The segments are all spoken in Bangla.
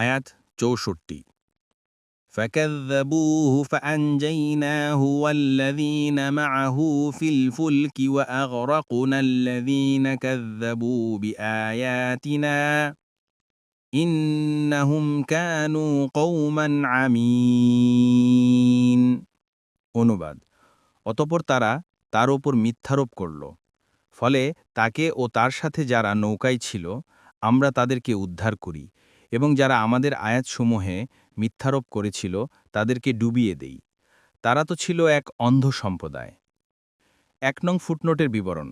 আয়াত চৌষট্টি فكذبوه فأنجيناه والذين معه في الفلك وأغرقنا الذين كذبوا بآياتنا إنهم كانوا قوما عمين অনুবাদ অতপর তারা তার ওপর মিথ্যারোপ করল ফলে তাকে ও তার সাথে যারা নৌকায় ছিল আমরা তাদেরকে উদ্ধার করি এবং যারা আমাদের আয়াতসমূহে মিথ্যারোপ করেছিল, তাদেরকে ডুবিয়ে দেই। তারা তো ছিল এক অন্ধ সম্প্রদায়। এক নং ফুটনোটের বিবরণ।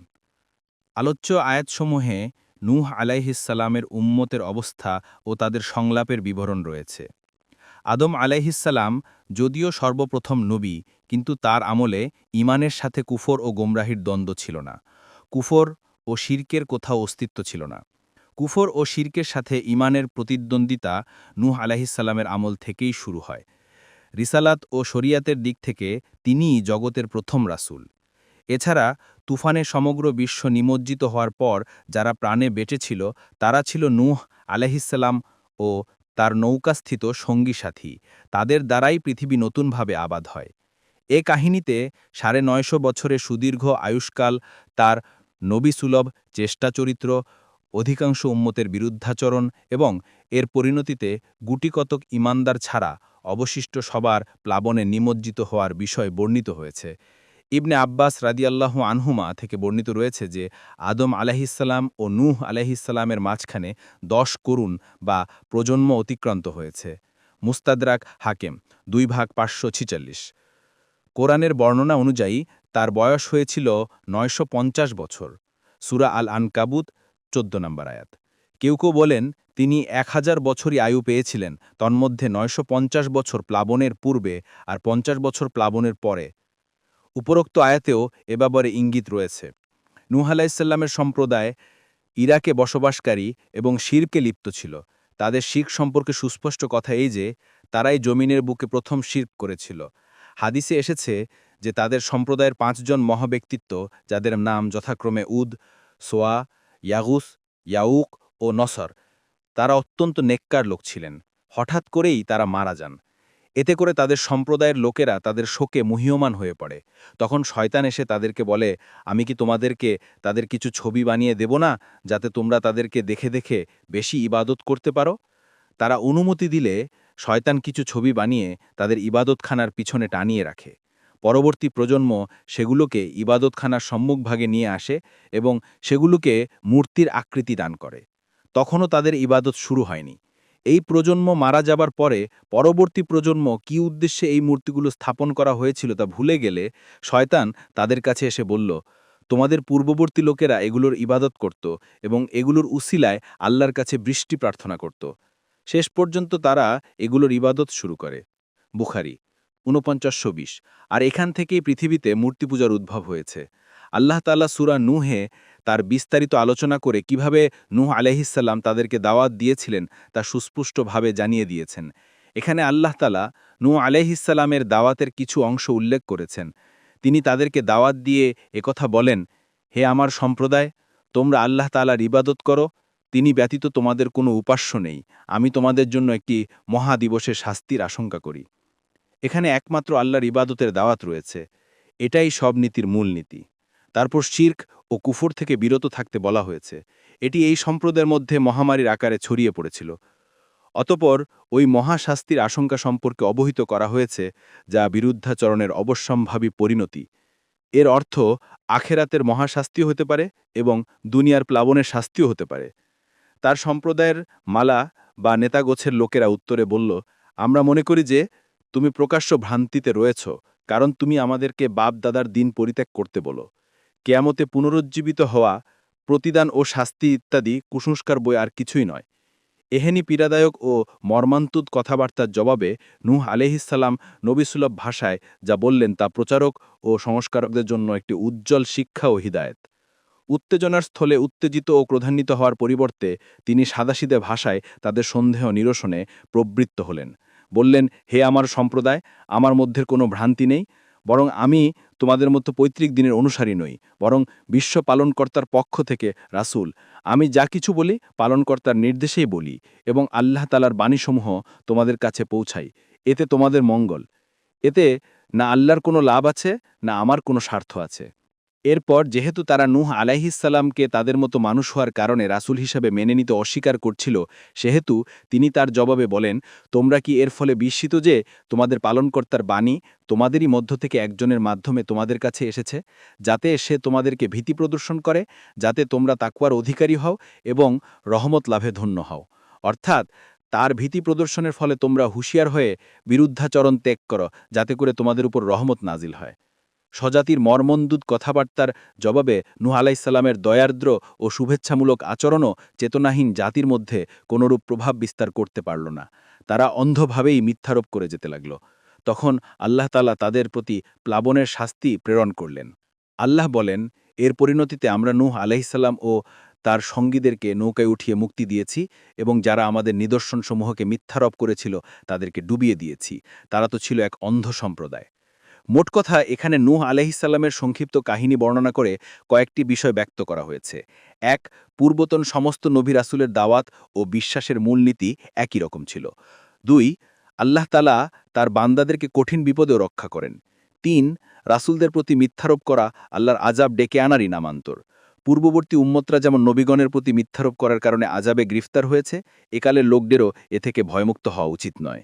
আলোচ্য আয়াতসমূহে নূহ আলাইহিসালামের উম্মতের অবস্থা ও তাদের সংলাপের বিবরণ রয়েছে। আদম আলাইহিসাল্লাম যদিও সর্বপ্রথম নবী, কিন্তু তার আমলে ইমানের সাথে কুফর ও গোমরাহির দ্বন্দ্ব ছিল না। কুফর ও শির্কের কোথাও অস্তিত্ব ছিল না। কুফর ও শির্কের সাথে ইমানের প্রতিদ্বন্দ্বিতা নূহ আলাহিসাল্লামের আমল থেকেই শুরু হয়। রিসালাত ও শরিয়াতের দিক থেকে তিনিই জগতের প্রথম রাসুল। এছাড়া তুফানে সমগ্র বিশ্ব নিমজ্জিত হওয়ার পর যারা প্রাণে বেঁচেছিল, তারা ছিল নূহ আলাহিসাল্লাম ও তার নৌকাস্থিত সঙ্গী সাথী। তাদের দ্বারাই পৃথিবী নতুনভাবে আবাদ হয়। এ কাহিনীতে সাড়ে নয়শো বছরের সুদীর্ঘ আয়ুষ্কাল তার নবীসুলভ চেষ্টা চরিত্র অধিকাংশ উম্মতের বিরুদ্ধাচরণ এবং এর পরিণতিতে গুটিকতক ইমানদার ছাড়া অবশিষ্ট সবার প্লাবনে নিমজ্জিত হওয়ার বিষয় বর্ণিত হয়েছে। ইবনে আব্বাস রাদিয়াল্লাহু আনহুমা থেকে বর্ণিত রয়েছে যে, আদম আলাহিসাল্লাম ও নূহ আলাহিসাল্লামের মাঝখানে দশ করুণ বা প্রজন্ম অতিক্রান্ত হয়েছে। মুস্তাদরাক হাকেম, দুই ভাগ পাঁচশো ছিচল্লিশ। কোরআনের বর্ণনা অনুযায়ী তার বয়স হয়েছিল নয়শো পঞ্চাশ বছর। সুরা আল আনকাবুত চোদ্দ নম্বর আয়াত। কেউ কেউ বলেন, তিনি এক হাজার বছরই আয়ু পেয়েছিলেন, তন্মধ্যে নয়শো পঞ্চাশ বছর প্লাবনের পূর্বে আর পঞ্চাশ বছর প্লাবনের পরে। উপরোক্ত আয়াতেও এ ব্যাপারে ইঙ্গিত রয়েছে। নুহ আলাইসাল্লামের সম্প্রদায় ইরাকে বসবাসকারী এবং শিরকে লিপ্ত ছিল। তাদের শিখ সম্পর্কে সুস্পষ্ট কথা এই যে, তারাই জমিনের বুকে প্রথম শির্ক করেছিল। হাদিসে এসেছে যে, তাদের সম্প্রদায়ের পাঁচজন মহাব্যক্তিত্ব, যাদের নাম যথাক্রমে উদ, সোয়া ইয়াগুস, ইয়াউক ও নসর। তারা অত্যন্ত নেককার লোক ছিলেন। হঠাৎ করেই তারা মারা যান। এতে করে তাদের সম্প্রদায়ের লোকেরা তাদের শোকে মুহ্যমান হয়ে পড়ে। তখন শয়তান এসে তাদেরকে বলে, আমি কি তোমাদেরকে তাদের কিছু ছবি বানিয়ে দেব না, যাতে তোমরা তাদেরকে দেখে দেখে বেশি ইবাদত করতে পারো? তারা অনুমতি দিলে শয়তান কিছু ছবি বানিয়ে তাদের ইবাদতখানার পিছনে টানিয়ে রাখে। পরবর্তী প্রজন্ম সেগুলোকে ইবাদতখানার সম্মুখভাগে নিয়ে আসে এবং সেগুলোকে মূর্তির আকৃতি দান করে। তখনও তাদের ইবাদত শুরু হয়নি। এই প্রজন্ম মারা যাবার পরে পরবর্তী প্রজন্ম কি উদ্দেশ্যে এই মূর্তিগুলো স্থাপন করা হয়েছিল তা ভুলে গেলে শয়তান তাদের কাছে এসে বলল, তোমাদের পূর্ববর্তী লোকেরা এগুলোর ইবাদত করত এবং এগুলোর উসিলায় আল্লাহর কাছে বৃষ্টি প্রার্থনা করত। শেষ পর্যন্ত তারা এগুলোর ইবাদত শুরু করে। বুখারি ঊনপঞ্চাশশো বিশ। আর এখান থেকেই পৃথিবীতে মূর্তি পূজার উদ্ভব হয়েছে। আল্লাহ তাল্লাহ সুরা নুহে তার বিস্তারিত আলোচনা করে কীভাবে নুহ আলহিসাল্লাম তাদেরকে দাওয়াত দিয়েছিলেন তা সুস্পষ্টভাবে জানিয়ে দিয়েছেন। এখানে আল্লাহ তালা নূ আলহিসাল্লামের দাওয়াতের কিছু অংশ উল্লেখ করেছেন। তিনি তাদেরকে দাওয়াত দিয়ে একথা বলেন, হে আমার সম্প্রদায়, তোমরা আল্লাহ তালার ইবাদত করো, তিনি ব্যতীত তোমাদের কোনো উপাস্য নেই। আমি তোমাদের জন্য একটি মহাদিবসের শাস্তির আশঙ্কা করি। এখানে একমাত্র আল্লাহর ইবাদতের দাওয়াত রয়েছে। এটাই সব নীতির মূল নীতি। তারপর শির্ক ও কুফর থেকে বিরত থাকতে বলা হয়েছে। এটি এই সম্প্রদায়ের মধ্যে মহামারীর আকারে ছড়িয়ে পড়েছিল। অতপর ওই মহাশাস্তির আশঙ্কা সম্পর্কে অবহিত করা হয়েছে, যা বিরুদ্ধাচরণের অবশ্যম্ভাবী পরিণতি। এর অর্থ, আখেরাতের মহাশাস্তিও হতে পারে এবং দুনিয়ার প্লাবনের শাস্তিও হতে পারে। তার সম্প্রদায়ের মালা বা নেতাগোছের লোকেরা উত্তরে বলল, আমরা মনে করি যে তুমি প্রকাশ্য ভ্রান্তিতে রয়েছ, কারণ তুমি আমাদেরকে বাপ দাদার দিন পরিত্যাগ করতে বলো। কেয়ামতে পুনরুজ্জীবিত হওয়া, প্রতিদান ও শাস্তি ইত্যাদি কুসংস্কার বই আর কিছুই নয়। এহেনি পীড়াদায়ক ও মর্মান্তুদ কথাবার্তার জবাবে নূহ আলহিসাল্লাম নবিসুলভ ভাষায় যা বললেন তা প্রচারক ও সংস্কারকদের জন্য একটি উজ্জ্বল শিক্ষা ও হিদায়ত। উত্তেজনার স্থলে উত্তেজিত ও ক্রধান্বিত হওয়ার পরিবর্তে তিনি সাদাসিদে ভাষায় তাদের সন্দেহ নিরসনে প্রবৃত্ত হলেন। বললেন, হে আমার সম্প্রদায়, আমার মধ্যে কোনো ভ্রান্তি নেই, বরং আমি তোমাদের মতো পৈতৃক দিনের অনুসারী নই, বরং বিশ্ব পালনকর্তার পক্ষ থেকে রাসূল। আমি যা কিছু বলি, পালনকর্তার নির্দেশেই বলি, এবং আল্লাহ তালার বাণীসমূহ তোমাদের কাছে পৌঁছাই। এতে তোমাদের মঙ্গল। এতে না আল্লাহর কোনো লাভ আছে, না আমার কোনো স্বার্থ আছে। এরপর যেহেতু তারা নূহ আলাইহিসাল্লামকে তাদের মতো মানুষ হওয়ার কারণে রাসূল হিসাবে মেনে নিতে অস্বীকার করছিল, সেহেতু তিনি তার জবাবে বলেন, তোমরা কি এর ফলে বিস্মিত যে তোমাদের পালনকর্তার বাণী তোমাদেরই মধ্য থেকে একজনের মাধ্যমে তোমাদের কাছে এসেছে? যাতে সে তোমাদেরকে ভীতি প্রদর্শন করে, যাতে তোমরা তাকুয়ার অধিকারী হও এবং রহমত লাভে ধন্য হও। অর্থাৎ তার ভীতি প্রদর্শনের ফলে তোমরা হুঁশিয়ার হয়ে বিরুদ্ধাচরণ ত্যাগ করো, যাতে করে তোমাদের উপর রহমত নাজিল হয়। স্বজাতির মর্মন্দুদ কথাবার্তার জবাবে নুহ আলাইসাল্লামের দয়ার্দ্র ও শুভেচ্ছামূলক আচরণও চেতনাহীন জাতির মধ্যে কোনরূপ প্রভাব বিস্তার করতে পারল না। তারা অন্ধভাবেই মিথ্যারোপ করে যেতে লাগল। তখন আল্লাহ তালা তাদের প্রতি প্লাবনের শাস্তি প্রেরণ করলেন। আল্লাহ বলেন, এর পরিণতিতে আমরা নূহ আলাইসাল্লাম ও তার সঙ্গীদেরকে নৌকায় উঠিয়ে মুক্তি দিয়েছি এবং যারা আমাদের নিদর্শনসমূহকে মিথ্যারোপ করেছিল তাদেরকে ডুবিয়ে দিয়েছি। তারা তো ছিল এক অন্ধ সম্প্রদায়। মোট কথা, এখানে নূহ আলহিসাল্লামের সংক্ষিপ্ত কাহিনী বর্ণনা করে কয়েকটি বিষয় ব্যক্ত করা হয়েছে। এক, পূর্বতন সমস্ত নবী রাসুলের দাওয়াত ও বিশ্বাসের মূলনীতি একই রকম ছিল। দুই, আল্লাহ তালা তার বান্দাদেরকে কঠিন বিপদেও রক্ষা করেন। তিন, রাসুলদের প্রতি মিথ্যারোপ করা আল্লাহর আজাব ডেকে আনারই নামান্তর। পূর্ববর্তী উম্মতরা যেমন নবীগণের প্রতি মিথ্যারোপ করার কারণে আজাবে গ্রেফতার হয়েছে, একালের লোকদেরও এ থেকে ভয়মুক্ত হওয়া উচিত নয়।